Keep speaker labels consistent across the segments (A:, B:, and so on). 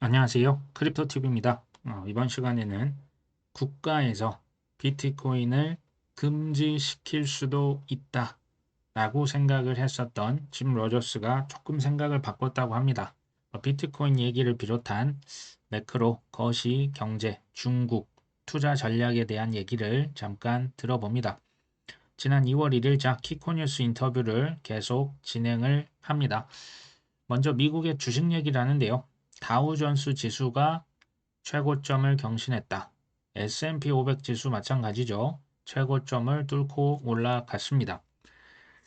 A: 안녕하세요. 크립토TV입니다. 어, 이번 시간에는 국가에서 비트코인을 금지시킬 수도 있다 라고 생각을 했었던 짐 로저스가 조금 생각을 바꿨다고 합니다. 어, 비트코인 얘기를 비롯한 매크로, 거시, 경제, 중국, 투자 전략에 대한 얘기를 잠깐 들어봅니다. 지난 2월 1일자 키코뉴스 인터뷰를 계속 진행을 합니다. 먼저 미국의 주식 얘기를 하는데요. 다우존스 지수가 최고점을 경신했다. S&P 500 지수 마찬가지죠. 최고점을 뚫고 올라갔습니다.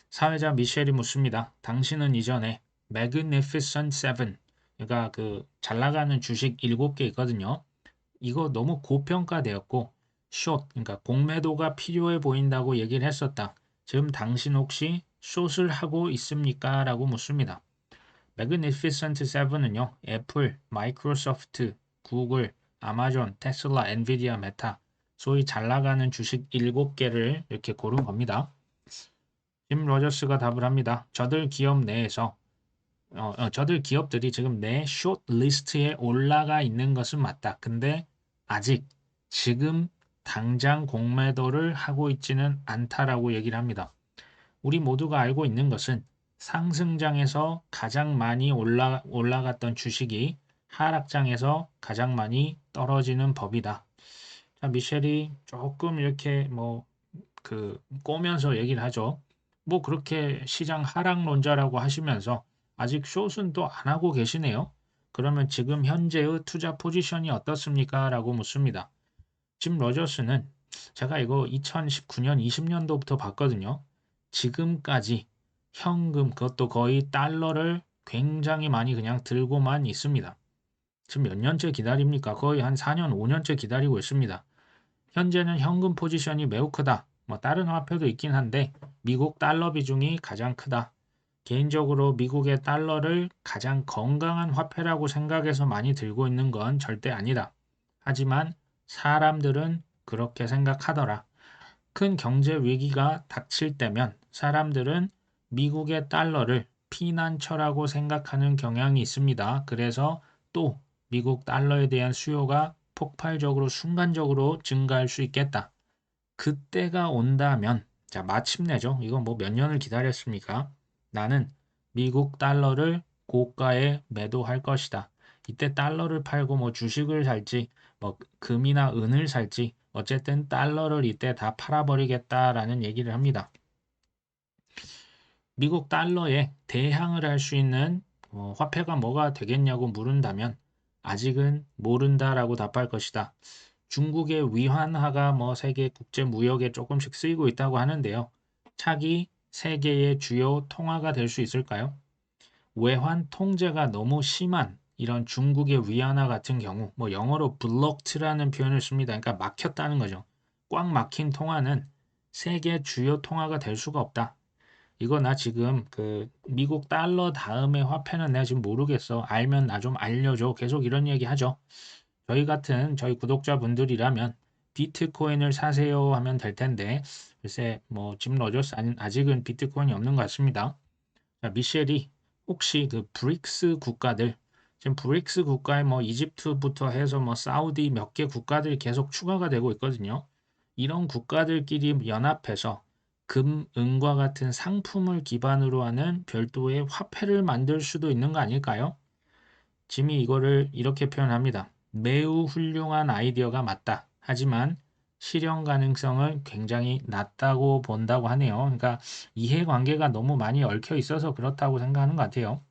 A: 사회자 미셸이 묻습니다. 당신은 이전에 Magnificent Seven, 그러니까 그 잘 나가는 주식 7개 있거든요. 이거 너무 고평가되었고 숏, 그러니까 공매도가 필요해 보인다고 얘기를 했었다. 지금 당신 혹시 숏을 하고 있습니까? 라고 묻습니다. 매그니피센트 세븐은요, 애플, 마이크로소프트, 구글, 아마존, 테슬라, 엔비디아, 메타, 소위 잘 나가는 주식 7개를 이렇게 고른 겁니다. 짐 로저스가 답을 합니다. 저들 기업 내에서 어, 어, 저들 기업들이 지금 내 숏 리스트에 올라가 있는 것은 맞다. 근데 아직 지금 당장 공매도를 하고 있지는 않다라고 얘기를 합니다. 우리 모두가 알고 있는 것은 상승장에서 가장 많이 올라, 올라갔던 주식이 하락장에서 가장 많이 떨어지는 법이다. 자, 미셸이 조금 이렇게 뭐, 그, 꼬면서 얘기를 하죠. 뭐, 그렇게 시장 하락론자라고 하시면서 아직 또안 하고 계시네요. 그러면 지금 현재의 투자 포지션이 어떻습니까? 라고 묻습니다. 짐 로저스는 제가 이거 2019년, 20년도부터 봤거든요. 지금까지 현금, 그것도 거의 달러를 굉장히 많이 그냥 들고만 있습니다. 지금 몇 년째 기다립니까? 거의 한 4년, 5년째 기다리고 있습니다. 현재는 현금 포지션이 매우 크다. 뭐 다른 화폐도 있긴 한데 미국 달러 비중이 가장 크다. 개인적으로 미국의 달러를 가장 건강한 화폐라고 생각해서 많이 들고 있는 건 절대 아니다. 하지만 사람들은 그렇게 생각하더라. 큰 경제 위기가 닥칠 때면 사람들은 미국의 달러를 피난처라고 생각하는 경향이 있습니다. 그래서 또 미국 달러에 대한 수요가 폭발적으로 순간적으로 증가할 수 있겠다. 그때가 온다면 자 마침내죠. 이건 뭐 몇 년을 기다렸습니까? 나는 미국 달러를 고가에 매도할 것이다. 이때 달러를 팔고 뭐 주식을 살지 뭐 금이나 은을 살지 어쨌든 달러를 이때 다 팔아버리겠다라는 얘기를 합니다. 미국 달러에 대항을 할 수 있는 어, 화폐가 뭐가 되겠냐고 물은다면 아직은 모른다라고 답할 것이다. 중국의 위환화가 뭐 세계 국제 무역에 조금씩 쓰이고 있다고 하는데요. 차기 세계의 주요 통화가 될 수 있을까요? 외환 통제가 너무 심한 이런 중국의 위안화 같은 경우 뭐 영어로 블록트라는 표현을 씁니다. 그러니까 막혔다는 거죠. 꽉 막힌 통화는 세계 주요 통화가 될 수가 없다. 이거 나 지금 그 미국 달러 다음에 화폐는 내가 지금 모르겠어. 알면 나 좀 알려줘. 계속 이런 얘기 하죠. 저희 같은 저희 구독자분들이라면 비트코인을 사세요 하면 될 텐데 글쎄 뭐짐 로저스 아직은 비트코인이 없는 것 같습니다. 자, 미셸이 혹시 그 브릭스 국가들 지금 브릭스 국가에 뭐 이집트부터 해서 뭐 사우디 몇 개 국가들이 계속 추가가 되고 있거든요. 이런 국가들끼리 연합해서 금, 은과 같은 상품을 기반으로 하는 별도의 화폐를 만들 수도 있는 거 아닐까요? 짐이 이거를 이렇게 표현합니다. 매우 훌륭한 아이디어가 맞다. 하지만 실현 가능성을 굉장히 낮다고 본다고 하네요. 그러니까 이해관계가 너무 많이 얽혀 있어서 그렇다고 생각하는 것 같아요.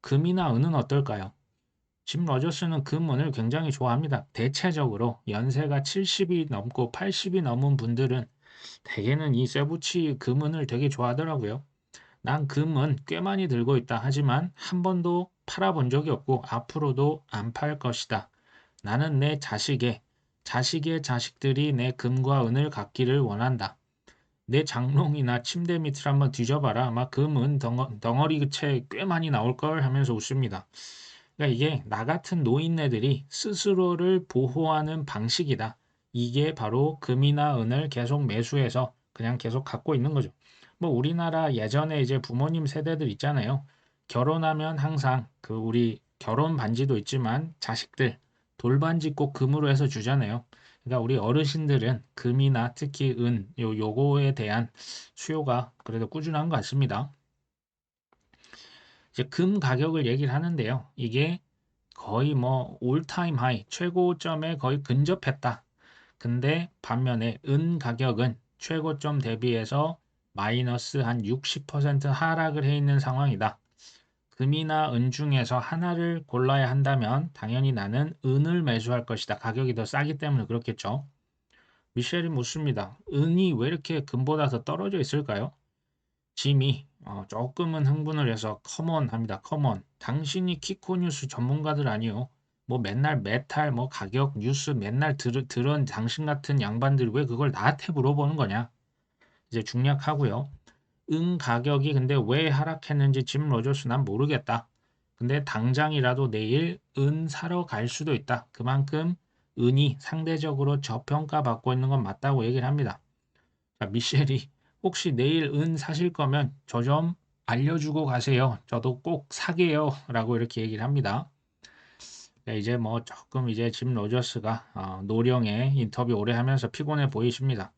A: 금이나 은은 어떨까요? 짐 러저스는 금은을 굉장히 좋아합니다. 대체적으로 연세가 70이 넘고 80이 넘은 분들은 대개는 이 세부치 금은을 되게 좋아하더라고요. 난 금은 꽤 많이 들고 있다. 하지만 한 번도 팔아본 적이 없고 앞으로도 안 팔 것이다. 나는 내 자식의 자식의 자식들이 내 금과 은을 갖기를 원한다. 내 장롱이나 침대 밑을 한번 뒤져봐라. 아마 금은 덩어, 리 채 꽤 많이 나올 걸 하면서 웃습니다. 그러니까 이게 나 같은 노인네들이 스스로를 보호하는 방식이다. 이게 바로 금이나 은을 계속 매수해서 그냥 계속 갖고 있는 거죠. 뭐 우리나라 예전에 이제 부모님 세대들 있잖아요. 결혼하면 항상 그 우리 결혼 반지도 있지만 자식들 돌반지 꼭 금으로 해서 주잖아요. 그러니까 우리 어르신들은 금이나 특히 은, 요, 요거에 대한 수요가 그래도 꾸준한 것 같습니다. 이제 금 가격을 얘기를 하는데요. 이게 거의 뭐 올타임 하이 최고점에 거의 근접했다. 근데 반면에 은 가격은 최고점 대비해서 마이너스 한 60% 하락을 해 있는 상황이다. 금이나 은 중에서 하나를 골라야 한다면 당연히 나는 은을 매수할 것이다. 가격이 더 싸기 때문에 그렇겠죠. 미셸이 묻습니다. 은이 왜 이렇게 금보다 더 떨어져 있을까요? 짐이 어, 조금은 흥분을 해서 커먼 합니다. 커먼. 당신이 키코 뉴스 전문가들 아니요. 뭐 맨날 메탈 뭐 가격 뉴스 맨날 들, 들은 당신 같은 양반들 왜 그걸 나한테 물어보는 거냐? 이제 중략하고요. 은 가격이 근데 왜 하락했는지 짐 로저스 난 모르겠다. 근데 당장이라도 내일 은 사러 갈 수도 있다. 그만큼 은이 상대적으로 저평가 받고 있는 건 맞다고 얘기를 합니다. 자, 미셸이 혹시 내일 은 사실 거면 저 좀 알려주고 가세요. 저도 꼭 사게요. 라고 이렇게 얘기를 합니다. 네, 이제 뭐 조금 이제 짐 로저스가 어, 노령의 인터뷰 오래 하면서 피곤해 보이십니다.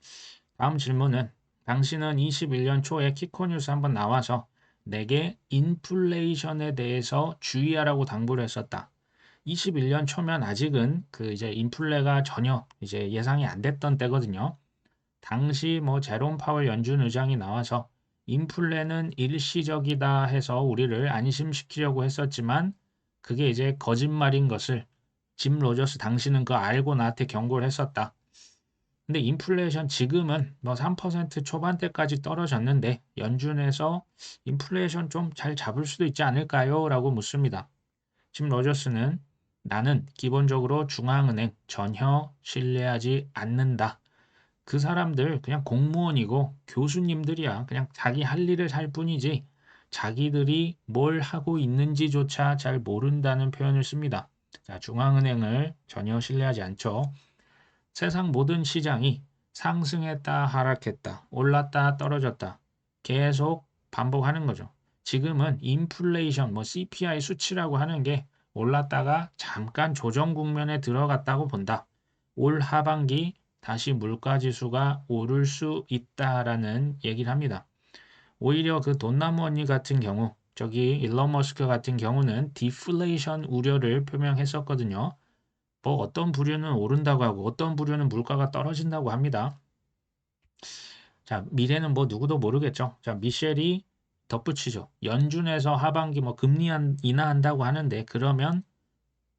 A: 다음 질문은 당신은 21년 초에 키코 뉴스 한번 나와서 내게 인플레이션에 대해서 주의하라고 당부를 했었다. 21년 초면 아직은 그 이제 인플레가 전혀 이제 예상이 안 됐던 때거든요. 당시 뭐 제롬 파월 연준 의장이 나와서 인플레는 일시적이다 해서 우리를 안심시키려고 했었지만 그게 이제 거짓말인 것을 짐 로저스 당신은 그거 알고 나한테 경고를 했었다. 근데 인플레이션 지금은 뭐 3% 초반대까지 떨어졌는데 연준에서 인플레이션 좀 잘 잡을 수도 있지 않을까요? 라고 묻습니다. 짐 로저스는 나는 기본적으로 중앙은행 전혀 신뢰하지 않는다. 그 사람들 그냥 공무원이고 교수님들이야. 그냥 자기 할 일을 할 뿐이지 자기들이 뭘 하고 있는지조차 잘 모른다는 표현을 씁니다. 자, 중앙은행을 전혀 신뢰하지 않죠. 세상 모든 시장이 상승했다 하락했다 올랐다 떨어졌다 계속 반복하는 거죠. 지금은 인플레이션 뭐 CPI 수치라고 하는 게 올랐다가 잠깐 조정 국면에 들어갔다고 본다. 올 하반기 다시 물가 지수가 오를 수 있다라는 얘기를 합니다. 오히려 그 돈나무 언니 같은 경우 저기 일론 머스크 같은 경우는 디플레이션 우려를 표명했었거든요. 뭐 어떤 부류는 오른다고 하고 어떤 부류는 물가가 떨어진다고 합니다. 자, 미래는 뭐 누구도 모르겠죠. 자, 미셸이 덧붙이죠. 연준에서 하반기 뭐 금리 인하한다고 하는데 그러면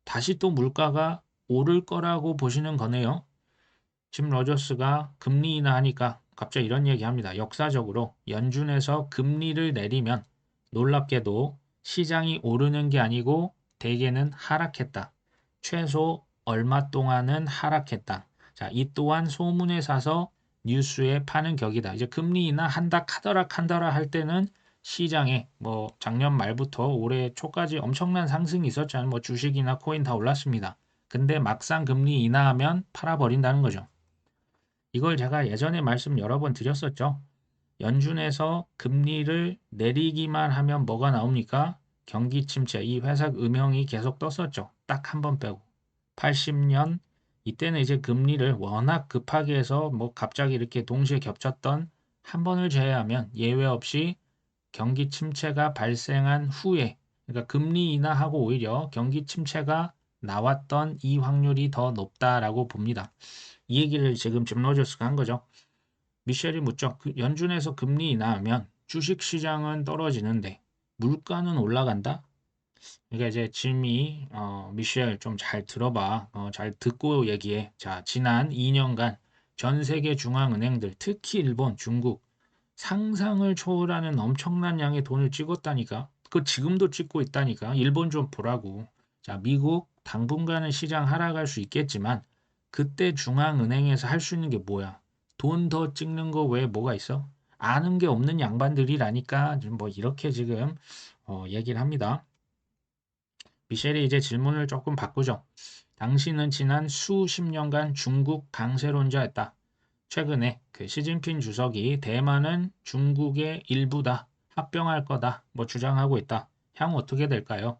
A: 다시 또 물가가 오를 거라고 보시는 거네요. 짐 로저스가 금리 인하하니까 갑자기 이런 얘기합니다. 역사적으로 연준에서 금리를 내리면 놀랍게도 시장이 오르는 게 아니고 대개는 하락했다. 최소 얼마 동안은 하락했다. 자, 이 또한 소문에 사서 뉴스에 파는 격이다. 이제 금리 인하 한다 카더라 칸더라 할 때는 시장에 뭐 작년 말부터 올해 초까지 엄청난 상승이 있었잖아요. 뭐 주식이나 코인 다 올랐습니다. 근데 막상 금리 인하하면 팔아버린다는 거죠. 이걸 제가 예전에 말씀 여러 번 드렸었죠. 연준에서 금리를 내리기만 하면 뭐가 나옵니까? 경기 침체, 이 회사 음형이 계속 떴었죠. 딱 한 번 빼고. 80년 이때는 이제 금리를 워낙 급하게 해서 뭐 갑자기 이렇게 동시에 겹쳤던 한 번을 제외하면 예외 없이 경기 침체가 발생한 후에 그러니까 금리 인하하고 오히려 경기 침체가 나왔던 이 확률이 더 높다라고 봅니다. 이 얘기를 지금 짐 로저스가 한 거죠. 미셸이 묻죠. 그 연준에서 금리 인하하면 주식 시장은 떨어지는데 물가는 올라간다? 그러니까 이제 짐이 어, 미셸 좀 잘 들어봐. 어, 잘 듣고 얘기해. 자, 지난 2년간 전 세계 중앙은행들, 특히 일본, 중국 상상을 초월하는 엄청난 양의 돈을 찍었다니까. 그 지금도 찍고 있다니까. 일본 좀 보라고. 자, 미국 당분간은 시장 하락할 수 있겠지만 그때 중앙은행에서 할 수 있는 게 뭐야? 돈 더 찍는 거 외에 뭐가 있어? 아는 게 없는 양반들이라니까 뭐 이렇게 지금 어, 얘기를 합니다. 미셸이 이제 질문을 조금 바꾸죠. 당신은 지난 수십 년간 중국 강세론자였다. 최근에 그 시진핑 주석이 대만은 중국의 일부다. 합병할 거다. 뭐 주장하고 있다. 향후 어떻게 될까요?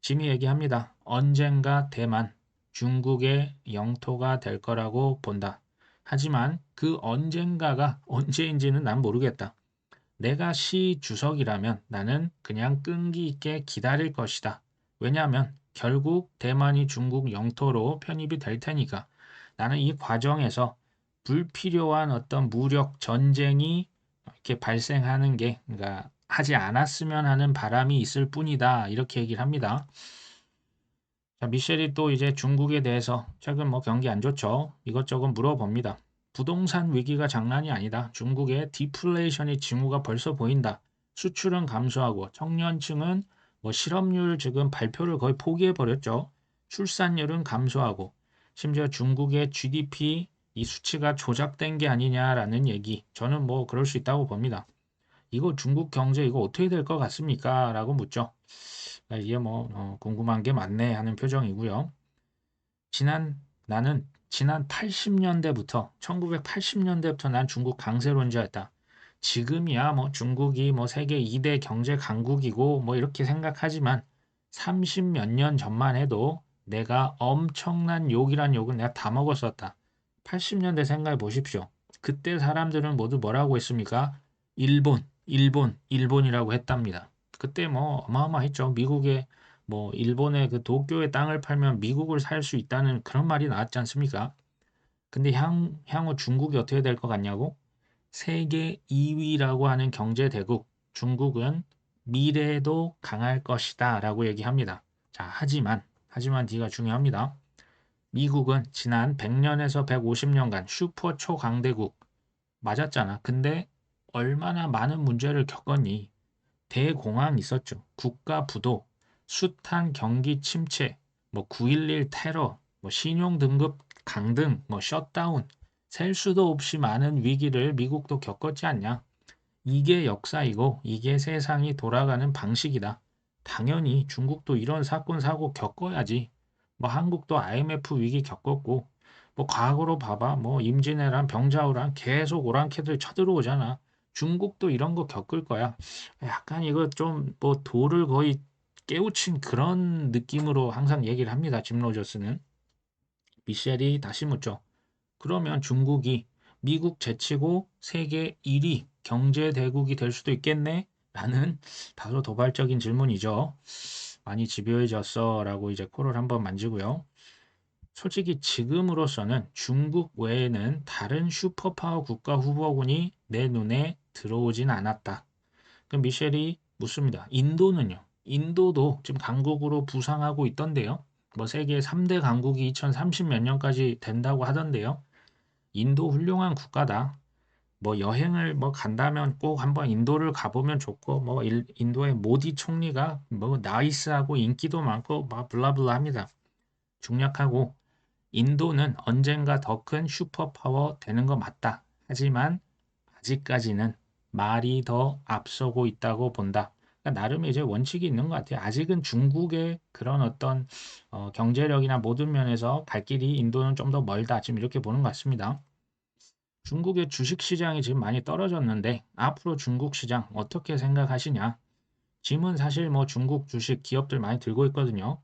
A: 짐이 얘기합니다. 언젠가 대만, 중국의 영토가 될 거라고 본다. 하지만 그 언젠가가 언제인지는 난 모르겠다. 내가 시 주석이라면 나는 그냥 끈기 있게 기다릴 것이다. 왜냐하면 결국 대만이 중국 영토로 편입이 될 테니까 나는 이 과정에서 불필요한 어떤 무력 전쟁이 이렇게 발생하는 게 그러니까 하지 않았으면 하는 바람이 있을 뿐이다. 이렇게 얘기를 합니다. 자, 미셸이 또 이제 중국에 대해서 최근 뭐 경기 안 좋죠. 이것저것 물어봅니다. 부동산 위기가 장난이 아니다. 중국의 디플레이션의 징후가 벌써 보인다. 수출은 감소하고 청년층은 뭐 실업률 지금 발표를 거의 포기해 버렸죠. 출산율은 감소하고 심지어 중국의 GDP 이 수치가 조작된 게 아니냐라는 얘기. 저는 뭐 그럴 수 있다고 봅니다. 이거 중국 경제 이거 어떻게 될 것 같습니까? 라고 묻죠. 아, 이게 뭐 어, 궁금한 게 많네 하는 표정이고요. 지난 나는 지난 80년대부터 1980년대부터 난 중국 강세론자였다. 지금이야 뭐 중국이 뭐 세계 2대 경제 강국이고 뭐 이렇게 생각하지만 30몇 년 전만 해도 내가 엄청난 욕이란 욕은 내가 다 먹었었다. 80년대 생각해 보십시오. 그때 사람들은 모두 뭐라고 했습니까? 일본, 일본, 일본이라고 했답니다. 그때 뭐 어마어마했죠. 미국의 뭐 일본의 그 도쿄의 땅을 팔면 미국을 살 수 있다는 그런 말이 나왔지 않습니까? 근데 향, 향후 중국이 어떻게 될 것 같냐고? 세계 2위라고 하는 경제 대국 중국은 미래에도 강할 것이다 라고 얘기합니다. 자, 하지만, 하지만 뒤가 중요합니다. 미국은 지난 100년에서 150년간 슈퍼 초강대국 맞았잖아. 근데 얼마나 많은 문제를 겪었니? 대공황 있었죠. 국가 부도, 숱한 경기 침체, 뭐 9.11 테러, 뭐 신용 등급 강등, 뭐 셧다운, 셀 수도 없이 많은 위기를 미국도 겪었지 않냐? 이게 역사이고 이게 세상이 돌아가는 방식이다. 당연히 중국도 이런 사건 사고 겪어야지. 뭐 한국도 IMF 위기 겪었고 뭐 과거로 봐봐 뭐 임진왜란 병자호란 계속 오랑캐들 쳐들어오잖아. 중국도 이런 거 겪을 거야. 약간 이거 좀뭐 돌을 거의 깨우친 그런 느낌으로 항상 얘기를 합니다. 짐 로저스는. 미셸이 다시 묻죠. 그러면 중국이 미국 제치고 세계 1위 경제 대국이 될 수도 있겠네? 라는 다소 도발적인 질문이죠. 많이 집요해졌어 라고 이제 코를 한번 만지고요. 솔직히 지금으로서는 중국 외에는 다른 슈퍼파워 국가 후보군이 내 눈에 들어오진 않았다. 그럼 미셸이 묻습니다. 인도는요? 인도도 지금 강국으로 부상하고 있던데요. 뭐 세계 3대 강국이 2030 몇 년까지 된다고 하던데요. 인도 훌륭한 국가다. 뭐 여행을 뭐 간다면 꼭 한번 인도를 가보면 좋고 뭐 일, 인도의 모디 총리가 뭐 나이스하고 인기도 많고 막 블라블라 합니다. 중략하고 인도는 언젠가 더 큰 슈퍼파워 되는 거 맞다. 하지만 아직까지는 말이 더 앞서고 있다고 본다. 그러니까 나름의 이제 원칙이 있는 것 같아요. 아직은 중국의 그런 어떤 어, 경제력이나 모든 면에서 갈 길이 인도는 좀 더 멀다. 지금 이렇게 보는 것 같습니다. 중국의 주식 시장이 지금 많이 떨어졌는데 앞으로 중국 시장 어떻게 생각하시냐? 짐은 사실 뭐 중국 주식 기업들 많이 들고 있거든요.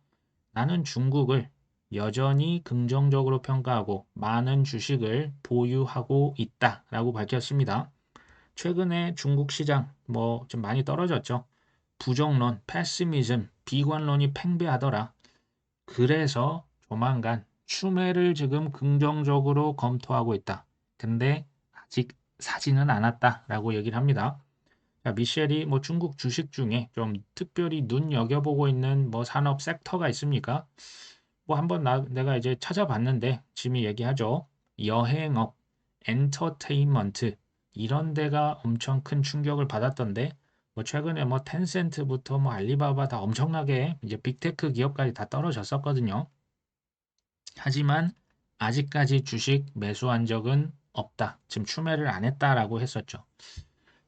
A: 나는 중국을 여전히 긍정적으로 평가하고 많은 주식을 보유하고 있다라고 밝혔습니다. 최근에 중국 시장 뭐 좀 많이 떨어졌죠. 부정론, 패시미즘, 비관론이 팽배하더라. 그래서 조만간 추매를 지금 긍정적으로 검토하고 있다. 근데 아직 사지는 않았다라고 얘기를 합니다. 자, 미셸이 뭐 중국 주식 중에 좀 특별히 눈여겨보고 있는 뭐 산업 섹터가 있습니까? 뭐 한번 나, 내가 이제 찾아봤는데 짐이 얘기하죠. 여행업, 엔터테인먼트 이런 데가 엄청 큰 충격을 받았던데 뭐 최근에 뭐 텐센트부터 뭐 알리바바 다 엄청나게 이제 빅테크 기업까지 다 떨어졌었거든요. 하지만 아직까지 주식 매수한 적은 없다. 지금 추매를 안 했다라고 했었죠.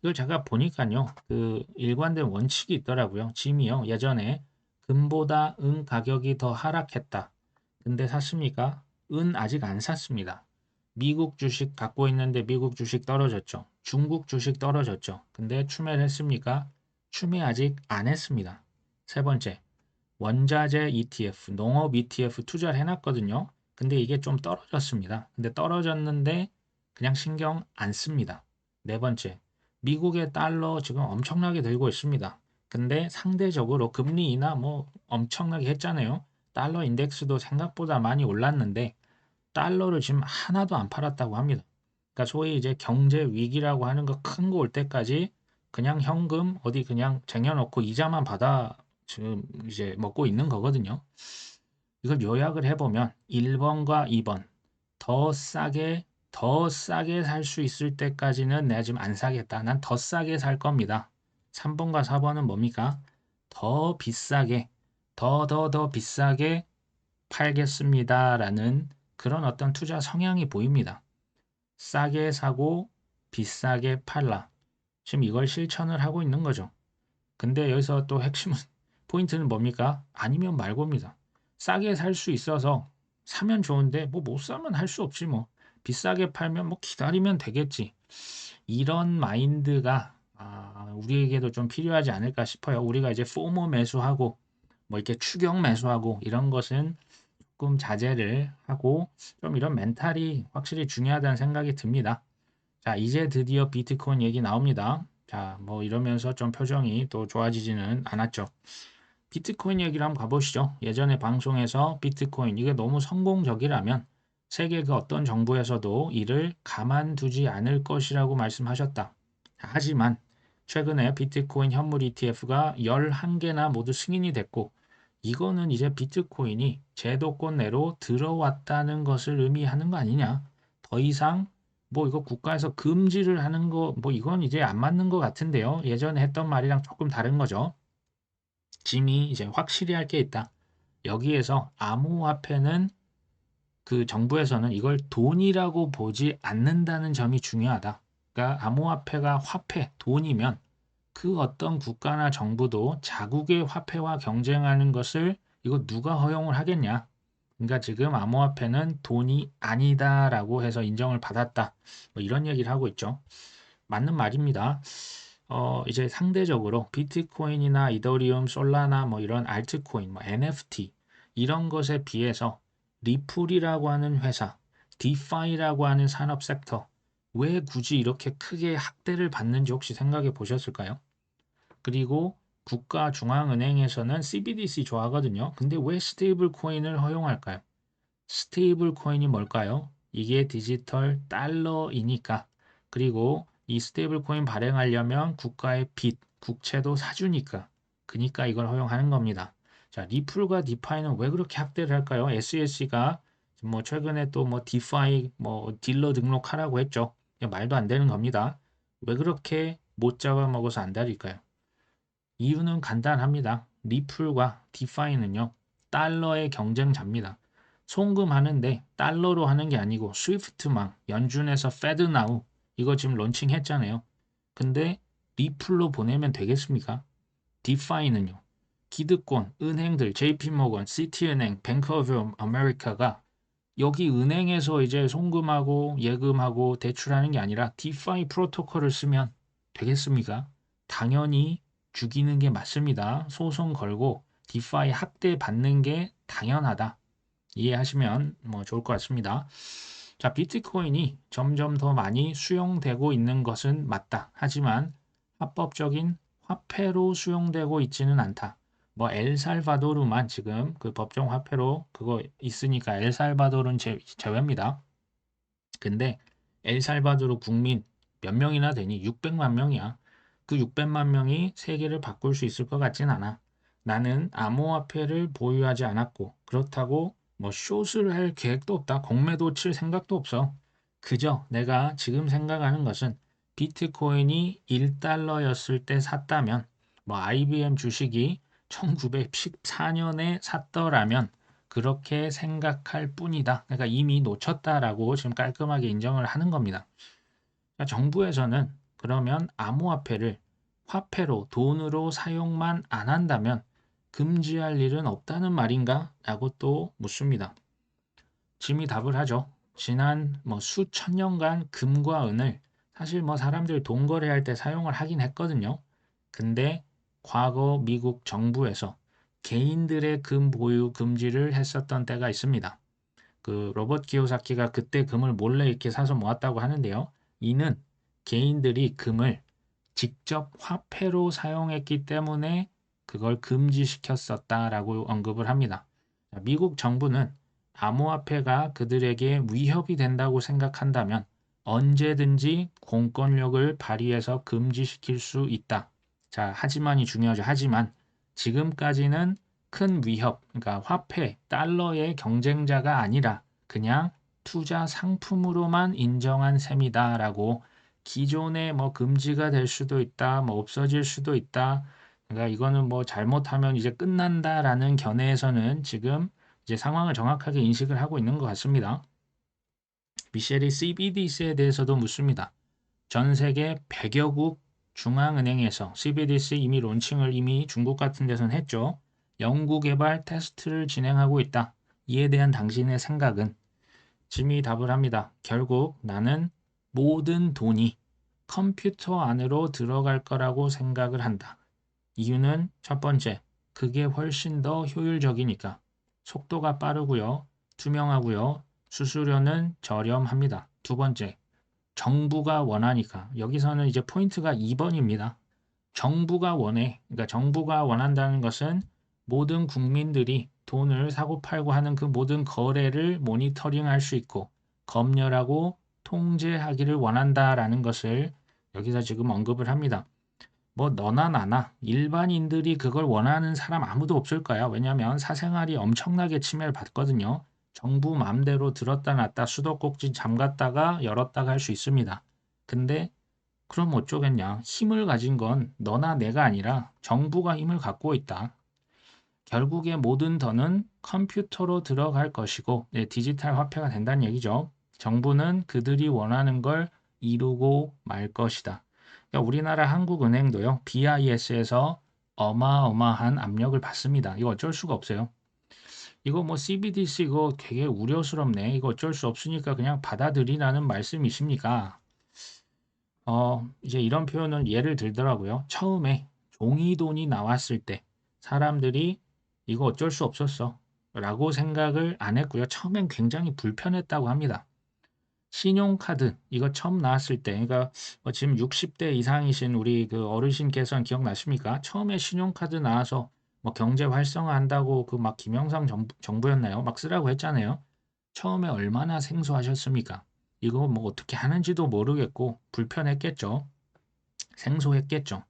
A: 이걸 제가 보니까요. 그 일관된 원칙이 있더라고요. 짐이요. 예전에 금보다 은 가격이 더 하락했다. 근데 샀습니까? 은 아직 안 샀습니다. 미국 주식 갖고 있는데 미국 주식 떨어졌죠. 중국 주식 떨어졌죠. 근데 추매를 했습니까? 추매 아직 안 했습니다. 세 번째, 원자재 ETF, 농업 ETF 투자를 해놨거든요. 근데 이게 좀 떨어졌습니다. 근데 떨어졌는데 그냥 신경 안 씁니다. 네 번째, 미국의 달러 지금 엄청나게 들고 있습니다. 근데 상대적으로 금리 인하 뭐 엄청나게 했잖아요. 달러 인덱스도 생각보다 많이 올랐는데 달러를 지금 하나도 안 팔았다고 합니다. 그러니까 소위 이제 경제 위기라고 하는 거 큰 거 올 때까지 그냥 현금 어디 그냥 쟁여놓고 이자만 받아 지금 이제 먹고 있는 거거든요. 이걸 요약을 해보면 1번과 2번 더 싸게 더 싸게 살 수 있을 때까지는 내가 지금 안 사겠다. 난 더 싸게 살 겁니다. 3번과 4번은 뭡니까? 더 비싸게 더 더 더 비싸게 팔겠습니다라는 그런 어떤 투자 성향이 보입니다. 싸게 사고 비싸게 팔라. 지금 이걸 실천을 하고 있는 거죠. 근데 여기서 또 핵심은 포인트는 뭡니까? 아니면 말고입니다. 싸게 살 수 있어서 사면 좋은데 뭐 못 사면 할 수 없지 뭐. 비싸게 팔면 뭐 기다리면 되겠지. 이런 마인드가 아, 우리에게도 좀 필요하지 않을까 싶어요. 우리가 이제 포모 매수하고 뭐 이렇게 추경 매수하고 이런 것은 조금 자제를 하고 좀 이런 멘탈이 확실히 중요하다는 생각이 듭니다. 자, 이제 드디어 비트코인 얘기 나옵니다. 자, 뭐 이러면서 좀 표정이 또 좋아지지는 않았죠. 비트코인 얘기를 한번 가보시죠. 예전에 방송에서 비트코인 이게 너무 성공적이라면 세계 그 어떤 정부에서도 이를 가만두지 않을 것이라고 말씀하셨다. 하지만 최근에 비트코인 현물 ETF가 11개나 모두 승인이 됐고 이거는 이제 비트코인이 제도권 내로 들어왔다는 것을 의미하는 거 아니냐. 더 이상 뭐 이거 국가에서 금지를 하는 거 뭐 이건 이제 안 맞는 것 같은데요. 예전에 했던 말이랑 조금 다른 거죠. 짐이 이제 확실히 할 게 있다. 여기에서 암호화폐는 그 정부에서는 이걸 돈이라고 보지 않는다는 점이 중요하다. 그러니까 암호화폐가 화폐, 돈이면 그 어떤 국가나 정부도 자국의 화폐와 경쟁하는 것을 이거 누가 허용을 하겠냐? 그러니까 지금 암호화폐는 돈이 아니다라고 해서 인정을 받았다. 뭐 이런 얘기를 하고 있죠. 맞는 말입니다. 어, 이제 상대적으로 비트코인이나 이더리움, 솔라나 뭐 이런 알트코인, 뭐 NFT 이런 것에 비해서 리플이라고 하는 회사, 디파이라고 하는 산업 섹터 왜 굳이 이렇게 크게 학대를 받는지 혹시 생각해 보셨을까요? 그리고 국가 중앙은행에서는 CBDC 좋아하거든요. 근데 왜 스테이블 코인을 허용할까요? 스테이블 코인이 뭘까요? 이게 디지털 달러이니까. 그리고 이 스테이블 코인 발행하려면 국가의 빚, 국채도 사주니까. 그니까 이걸 허용하는 겁니다. 자, 리플과 디파이는 왜 그렇게 학대를 할까요? SEC가 뭐 최근에 또 뭐 디파이 뭐 딜러 등록하라고 했죠. 말도 안 되는 겁니다. 왜 그렇게 못 잡아먹어서 안달릴까요? 이유는 간단합니다. 리플과 디파이는요. 달러의 경쟁자입니다. 송금하는데 달러로 하는 게 아니고 스위프트망, 연준에서 페드나우 이거 지금 론칭했잖아요. 근데 리플로 보내면 되겠습니까? 디파이는요. 기득권, 은행들, JP모건, 시티은행, 뱅크 오브 아메리카가 여기 은행에서 이제 송금하고 예금하고 대출하는 게 아니라 디파이 프로토콜을 쓰면 되겠습니까? 당연히 죽이는 게 맞습니다. 소송 걸고 디파이 학대 받는 게 당연하다. 이해하시면 뭐 좋을 것 같습니다. 자, 비트코인이 점점 더 많이 수용되고 있는 것은 맞다. 하지만 합법적인 화폐로 수용되고 있지는 않다. 뭐 엘살바도르만 지금 그 법정 화폐로 그거 있으니까 엘살바도르는 제, 제외입니다. 근데 엘살바도르 국민 몇 명이나 되니? 600만 명이야. 그 600만 명이 세계를 바꿀 수 있을 것 같진 않아. 나는 암호화폐를 보유하지 않았고 그렇다고 뭐 숏을 할 계획도 없다. 공매도 칠 생각도 없어. 그저 내가 지금 생각하는 것은 비트코인이 1달러였을 때 샀다면 뭐 IBM 주식이 1914년에 샀더라면 그렇게 생각할 뿐이다. 그러니까 이미 놓쳤다라고 지금 깔끔하게 인정을 하는 겁니다. 그러니까 정부에서는 그러면 암호화폐를 화폐로 돈으로 사용만 안 한다면 금지할 일은 없다는 말인가? 라고 또 묻습니다. 짐이 답을 하죠. 지난 뭐 수천 년간 금과 은을 사실 뭐 사람들 돈 거래할 때 사용을 하긴 했거든요. 근데 과거 미국 정부에서 개인들의 금 보유 금지를 했었던 때가 있습니다. 그 로버트 기요사키가 그때 금을 몰래 이렇게 사서 모았다고 하는데요. 이는 개인들이 금을 직접 화폐로 사용했기 때문에 그걸 금지시켰었다라고 언급을 합니다. 미국 정부는 암호화폐가 그들에게 위협이 된다고 생각한다면 언제든지 공권력을 발휘해서 금지시킬 수 있다. 자, 하지만이 중요하죠. 하지만 지금까지는 큰 위협, 그러니까 화폐, 달러의 경쟁자가 아니라 그냥 투자 상품으로만 인정한 셈이다라고 기존에 뭐 금지가 될 수도 있다, 뭐 없어질 수도 있다. 그러니까 이거는 뭐 잘못하면 이제 끝난다라는 견해에서는 지금 이제 상황을 정확하게 인식을 하고 있는 것 같습니다. 미셸이 CBDC에 대해서도 묻습니다. 전 세계 100여 국 중앙은행에서 CBDC 이미 론칭을 이미 중국 같은 데서는 했죠. 연구 개발 테스트를 진행하고 있다. 이에 대한 당신의 생각은? 짐이 답을 합니다. 결국 나는 모든 돈이 컴퓨터 안으로 들어갈 거라고 생각을 한다. 이유는 첫 번째, 그게 훨씬 더 효율적이니까. 속도가 빠르고요. 투명하고요. 수수료는 저렴합니다. 두 번째, 정부가 원하니까. 여기서는 이제 포인트가 2번입니다. 정부가 원해. 그러니까 정부가 원한다는 것은 모든 국민들이 돈을 사고 팔고 하는 그 모든 거래를 모니터링 할 수 있고 검열하고 통제하기를 원한다라는 것을 여기서 지금 언급을 합니다. 뭐 너나 나나 일반인들이 그걸 원하는 사람 아무도 없을 거야. 왜냐하면 사생활이 엄청나게 침해를 받거든요. 정부 맘대로 들었다 놨다 수도꼭지 잠갔다가 열었다가 할 수 있습니다. 근데 그럼 어쩌겠냐. 힘을 가진 건 너나 내가 아니라 정부가 힘을 갖고 있다. 결국에 모든 더는 컴퓨터로 들어갈 것이고 네, 디지털 화폐가 된다는 얘기죠. 정부는 그들이 원하는 걸 이루고 말 것이다. 그러니까 우리나라 한국은행도요. BIS에서 어마어마한 압력을 받습니다. 이거 어쩔 수가 없어요. 이거 뭐 CBDC 이거 되게 우려스럽네. 이거 어쩔 수 없으니까 그냥 받아들이라는 말씀이십니까? 어, 이제 이런 표현은 예를 들더라고요. 처음에 종이돈이 나왔을 때 사람들이 이거 어쩔 수 없었어. 라고 생각을 안 했고요. 처음엔 굉장히 불편했다고 합니다. 신용카드 이거 처음 나왔을 때 그러니까 뭐 지금 60대 이상이신 우리 그 어르신께서는 기억나십니까? 처음에 신용카드 나와서 뭐 경제 활성화한다고 그 막 김영삼 정부, 였나요 막 쓰라고 했잖아요. 처음에 얼마나 생소하셨습니까? 이거 뭐 어떻게 하는지도 모르겠고 불편했겠죠. 생소했겠죠.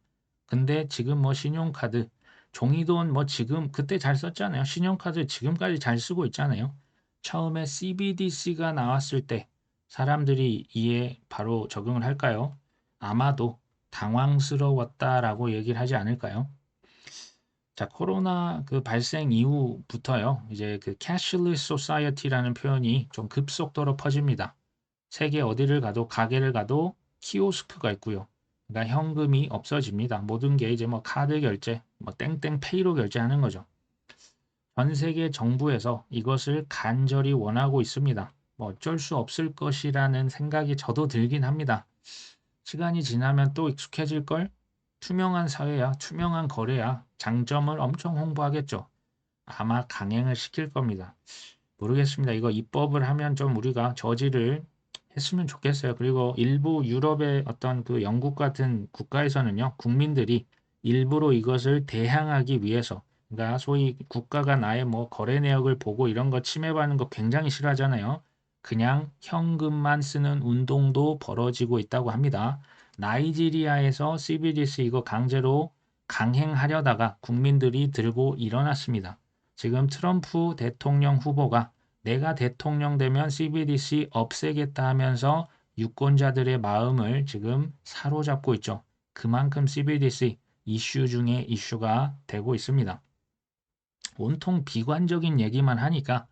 A: 근데 지금 뭐 신용카드 종이돈 뭐 지금 그때 잘 썼잖아요. 신용카드 지금까지 잘 쓰고 있잖아요. 처음에 CBDC가 나왔을 때 사람들이 이에 바로 적응을 할까요? 아마도 당황스러웠다라고 얘기를 하지 않을까요? 자, 코로나 그 발생 이후부터요. 이제 그 cashless society라는 표현이 좀 급속도로 퍼집니다. 세계 어디를 가도 가게를 가도 키오스크가 있고요. 그러니까 현금이 없어집니다. 모든 게 이제 뭐 카드 결제, 뭐 땡땡 페이로 결제하는 거죠. 전 세계 정부에서 이것을 간절히 원하고 있습니다. 뭐 어쩔 수 없을 것이라는 생각이 저도 들긴 합니다. 시간이 지나면 또 익숙해질 걸? 투명한 사회야, 투명한 거래야, 장점을 엄청 홍보하겠죠. 아마 강행을 시킬 겁니다. 모르겠습니다. 이거 입법을 하면 좀 우리가 저지를 했으면 좋겠어요. 그리고 일부 유럽의 어떤 그 영국 같은 국가에서는요, 국민들이 일부러 이것을 대항하기 위해서, 그러니까 소위 국가가 나의 뭐 거래 내역을 보고 이런 거 침해받는 거 굉장히 싫어하잖아요. 그냥 현금만 쓰는 운동도 벌어지고 있다고 합니다. 나이지리아에서 CBDC 이거 강제로 강행하려다가 국민들이 들고 일어났습니다. 지금 트럼프 대통령 후보가 내가 대통령 되면 CBDC 없애겠다 하면서 유권자들의 마음을 지금 사로잡고 있죠. 그만큼 CBDC 이슈 중에 이슈가 되고 있습니다. 온통 비관적인 얘기만 하니까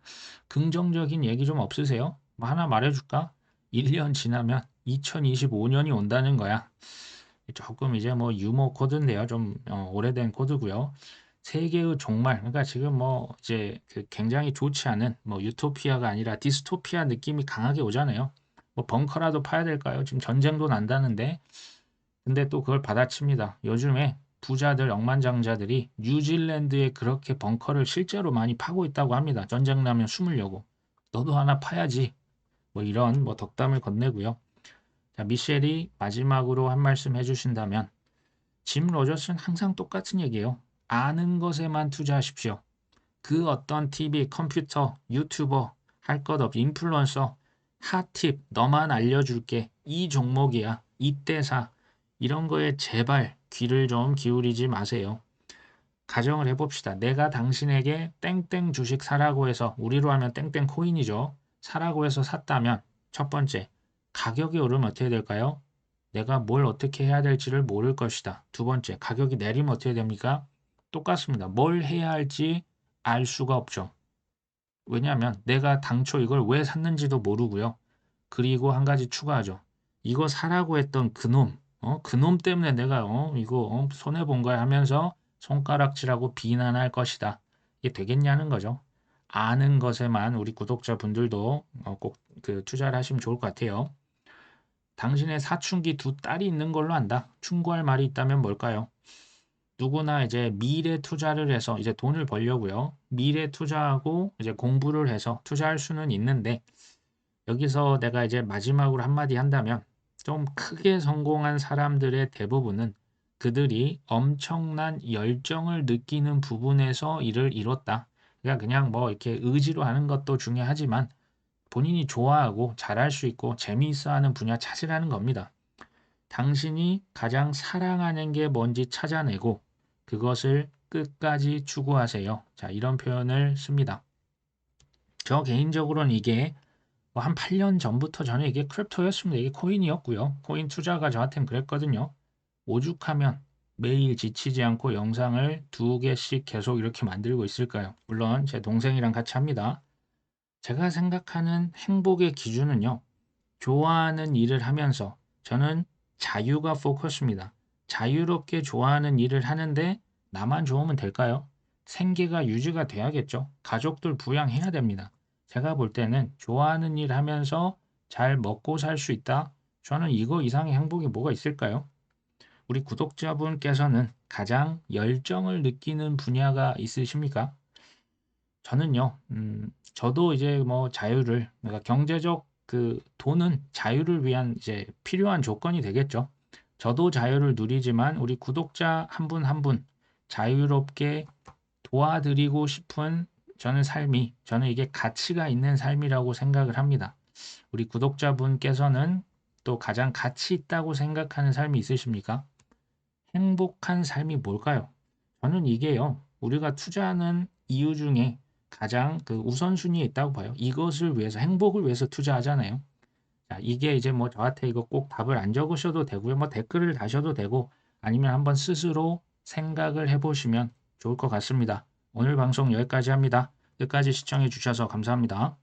A: 긍정적인 얘기 좀 없으세요? 뭐 하나 말해줄까? 1년 지나면 2025년이 온다는 거야. 조금 이제 뭐 유머 코드인데요. 좀 어, 오래된 코드고요. 세계의 종말, 그러니까 지금 뭐 이제 그 굉장히 좋지 않은 뭐 유토피아가 아니라 디스토피아 느낌이 강하게 오잖아요. 뭐 벙커라도 파야 될까요? 지금 전쟁도 난다는데. 근데 또 그걸 받아칩니다. 요즘에 부자들 억만장자들이 뉴질랜드에 그렇게 벙커를 실제로 많이 파고 있다고 합니다. 전쟁 나면 숨으려고. 너도 하나 파야지. 뭐 이런 뭐 덕담을 건네고요. 자, 미셸이 마지막으로 한 말씀 해주신다면 짐 로저스는 항상 똑같은 얘기예요. 아는 것에만 투자하십시오. 그 어떤 TV, 컴퓨터, 유튜버, 할 것 없이 인플루언서, 핫팁, 너만 알려줄게. 이 종목이야. 이때사. 이런 거에 제발 귀를 좀 기울이지 마세요. 가정을 해봅시다. 내가 당신에게 땡땡 주식 사라고 해서 우리로 하면 땡땡 코인이죠. 사라고 해서 샀다면 첫 번째 가격이 오르면 어떻게 될까요? 내가 뭘 어떻게 해야 될지를 모를 것이다. 두 번째 가격이 내리면 어떻게 됩니까? 똑같습니다. 뭘 해야 할지 알 수가 없죠. 왜냐하면 내가 당초 이걸 왜 샀는지도 모르고요. 그리고 한 가지 추가하죠. 이거 사라고 했던 그놈, 어? 그놈 때문에 내가 어? 이거 어? 손해 본 거야 하면서 손가락질하고 비난할 것이다. 이게 되겠냐는 거죠. 아는 것에만 우리 구독자분들도 어, 꼭그 투자를 하시면 좋을 것 같아요. 당신의 사춘기 두 딸이 있는 걸로 안다. 충고할 말이 있다면 뭘까요? 누구나 이제 미래 투자를 해서 이제 돈을 벌려고요. 미래 투자하고 이제 공부를 해서 투자할 수는 있는데 여기서 내가 이제 마지막으로 한마디 한다면 좀 크게 성공한 사람들의 대부분은 그들이 엄청난 열정을 느끼는 부분에서 일을 이뤘다. 그러니까 그냥 뭐 이렇게 의지로 하는 것도 중요하지만 본인이 좋아하고 잘할 수 있고 재미있어 하는 분야 찾으라는 겁니다. 당신이 가장 사랑하는 게 뭔지 찾아내고 그것을 끝까지 추구하세요. 자, 이런 표현을 씁니다. 저 개인적으로는 이게 뭐 한 8년 전부터 저는 이게 크립토였습니다. 이게 코인이었고요. 코인 투자가 저한테는 그랬거든요. 오죽하면 매일 지치지 않고 영상을 두 개씩 계속 이렇게 만들고 있을까요? 물론 제 동생이랑 같이 합니다. 제가 생각하는 행복의 기준은요. 좋아하는 일을 하면서 저는 자유가 포커스입니다. 자유롭게 좋아하는 일을 하는데 나만 좋으면 될까요? 생계가 유지가 돼야겠죠. 가족들 부양해야 됩니다. 제가 볼 때는 좋아하는 일 하면서 잘 먹고 살 수 있다. 저는 이거 이상의 행복이 뭐가 있을까요? 우리 구독자분께서는 가장 열정을 느끼는 분야가 있으십니까? 저는요, 음, 저도 이제 뭐 자유를, 그러니까 경제적 그 돈은 자유를 위한 이제 필요한 조건이 되겠죠. 저도 자유를 누리지만 우리 구독자 한 분 한 분 자유롭게 도와드리고 싶은 저는 삶이, 저는 이게 가치가 있는 삶이라고 생각을 합니다. 우리 구독자분께서는 또 가장 가치 있다고 생각하는 삶이 있으십니까? 행복한 삶이 뭘까요? 저는 이게요, 우리가 투자하는 이유 중에 가장 그 우선순위에 있다고 봐요. 이것을 위해서, 행복을 위해서 투자하잖아요. 자, 이게 이제 뭐 저한테 이거 꼭 답을 안 적으셔도 되고요. 뭐 댓글을 다셔도 되고 아니면 한번 스스로 생각을 해보시면 좋을 것 같습니다. 오늘 방송 여기까지 합니다. 끝까지 시청해 주셔서 감사합니다.